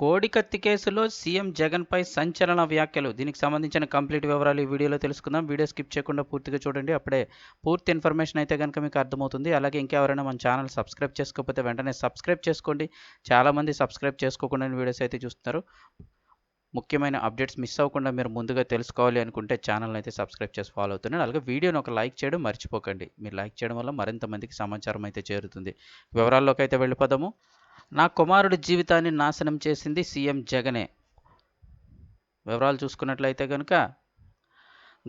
కోడికత్తి కేసులో సీఎం జగన్పై సంచలన వ్యాఖ్యలు. దీనికి సంబంధించిన కంప్లీట్ వివరాలు ఈ వీడియోలో తెలుసుకుందాం. వీడియో స్కిప్ చేయకుండా పూర్తిగా చూడండి. అప్పుడే పూర్తి ఇన్ఫర్మేషన్ అయితే కనుక మీకు అర్థమవుతుంది. అలాగే ఇంకెవరైనా మన ఛానల్ సబ్స్క్రైబ్ చేసుకోకపోతే వెంటనే సబ్స్క్రైబ్ చేసుకోండి. చాలామంది సబ్స్క్రైబ్ చేసుకోకుండా వీడియోస్ అయితే చూస్తున్నారు. ముఖ్యమైన అప్డేట్స్ మిస్ అవ్వకుండా మీరు ముందుగా తెలుసుకోవాలి అనుకుంటే ఛానల్ అయితే సబ్స్క్రైబ్ చేసి ఫాలో అవుతున్నాను అలాగే వీడియోని ఒక లైక్ చేయడం మర్చిపోకండి. మీరు లైక్ చేయడం వల్ల మరింత మందికి సమాచారం అయితే చేరుతుంది. వివరాల్లోకి అయితే వెళ్ళిపోదాము. నా కుమారుడి జీవితాన్ని నాశనం చేసింది సీఎం జగనే. వివరాలు చూసుకున్నట్లయితే కనుక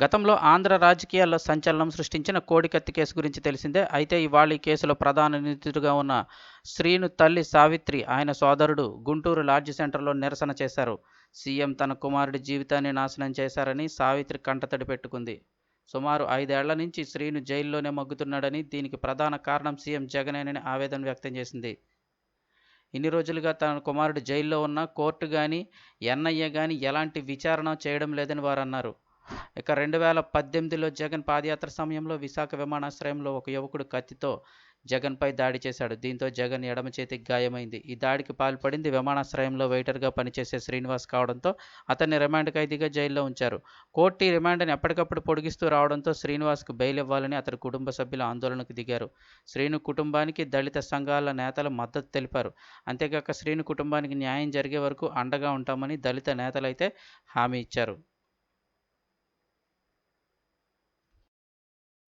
గతంలో ఆంధ్ర రాజకీయాల్లో సంచలనం సృష్టించిన కోడికత్తి కేసు గురించి తెలిసిందే. అయితే ఇవాళ ఈ కేసులో ప్రధాన నిందితుడిగా ఉన్న శ్రీను తల్లి సావిత్రి ఆయన సోదరుడు గుంటూరు లాడ్జ్ సెంటర్లో నిరసన చేశారు. సీఎం తన కుమారుడి జీవితాన్ని నాశనం చేశారని సావిత్రి కంటతడి పెట్టుకుంది. సుమారు ఐదేళ్ళ నుంచి శ్రీను జైల్లోనే మగ్గుతున్నాడని దీనికి ప్రధాన కారణం సీఎం జగనేనని ఆవేదన వ్యక్తం చేసింది. ఇన్ని రోజులుగా తన కుమారుడు జైల్లో ఉన్న కోర్టు కానీ ఎన్ఐఏ కానీ ఎలాంటి విచారణ చేయడం లేదని వారు అన్నారు ఇక రెండు వేల పద్దెనిమిదిలో జగన్ పాదయాత్ర సమయంలో విశాఖ విమానాశ్రయంలో ఒక యువకుడు కత్తితో జగన్పై దాడి చేశాడు. దీంతో జగన్ ఎడమ చేతికి గాయమైంది. ఈ దాడికి పాల్పడింది విమానాశ్రయంలో వెయిటర్గా పనిచేసే శ్రీనివాస్ కావడంతో అతన్ని రిమాండ్ ఖైదీగా జైల్లో ఉంచారు. కోర్టు ఈ రిమాండ్ని ఎప్పటికప్పుడు పొడిగిస్తూ రావడంతో శ్రీనివాస్కు బెయిల్ ఇవ్వాలని అతని కుటుంబ సభ్యులు ఆందోళనకు దిగారు. శ్రీను కుటుంబానికి దళిత సంఘాల నేతలు మద్దతు తెలిపారు. అంతేకాక శ్రీను కుటుంబానికి న్యాయం జరిగే వరకు అండగా ఉంటామని దళిత నేతలైతే హామీ ఇచ్చారు.